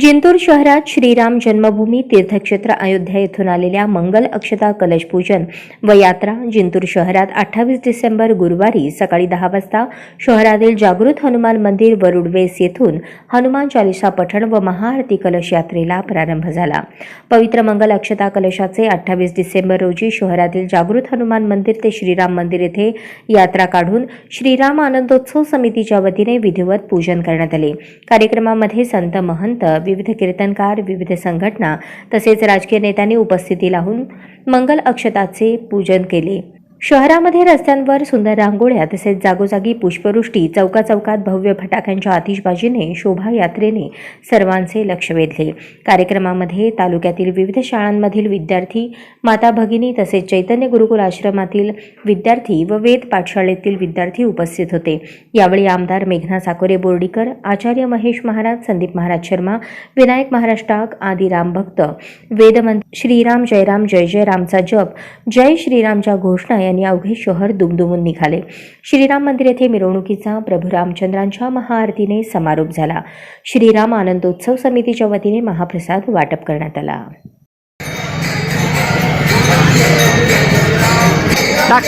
जिंतूर शहरात श्रीराम जन्मभूमी तीर्थक्षेत्र अयोध्या येथून आलेल्या मंगल अक्षता कलश पूजन व यात्रा जिंतूर शहरात अठ्ठावीस डिसेंबर गुरुवारी सकाळी दहा वाजता शहरातील जागृत हनुमान मंदिर वरुडवेस येथून हनुमान चालिसा पठण व महाआरती कलश यात्रेला प्रारंभ झाला. पवित्र मंगल अक्षता कलशाचे अठ्ठावीस डिसेंबर रोजी शहरातील जागृत हनुमान मंदिर ते श्रीराम मंदिर येथे यात्रा काढून श्रीराम आनंदोत्सव समितीच्या वतीने विधिवत पूजन करण्यात आले. कार्यक्रमामध्ये संत महंत विविध कीर्तनकार विविध संघटना तसेच राजकीय नेत्यांनी उपस्थिती लावून मंगल अक्षताचे पूजन केले. शहरामध्ये रस्त्यांवर सुंदर रांगोळ्या तसेच जागोजागी पुष्पवृष्टी चौका चौकात भव्य फटाक्यांच्या आतिषबाजीने शोभायात्रेने सर्वांचे लक्ष वेधले. कार्यक्रमामध्ये तालुक्यातील विविध शाळांमधील विद्यार्थी माता भगिनी तसेच चैतन्य गुरुकुल आश्रमातील विद्यार्थी व वेद पाठशाळेतील विद्यार्थी उपस्थित होते. यावेळी आमदार मेघना साकोरे बोर्डीकर आचार्य महेश महाराज संदीप महाराज शर्मा विनायक महाराज टाक आदी रामभक्त वेदमंत श्रीराम जयराम जय जय रामचा जप जय श्रीरामच्या घोषणा यांनी अवघे शहर दुमदुमून निघाले. श्रीराम मंदिर येथे मिरवणुकीचा प्रभू रामचंद्रांच्या महाआरतीने समारोप झाला. श्रीराम आनंदोत्सव समितीच्या वतीने महाप्रसाद वाटप करण्यात आला. टाक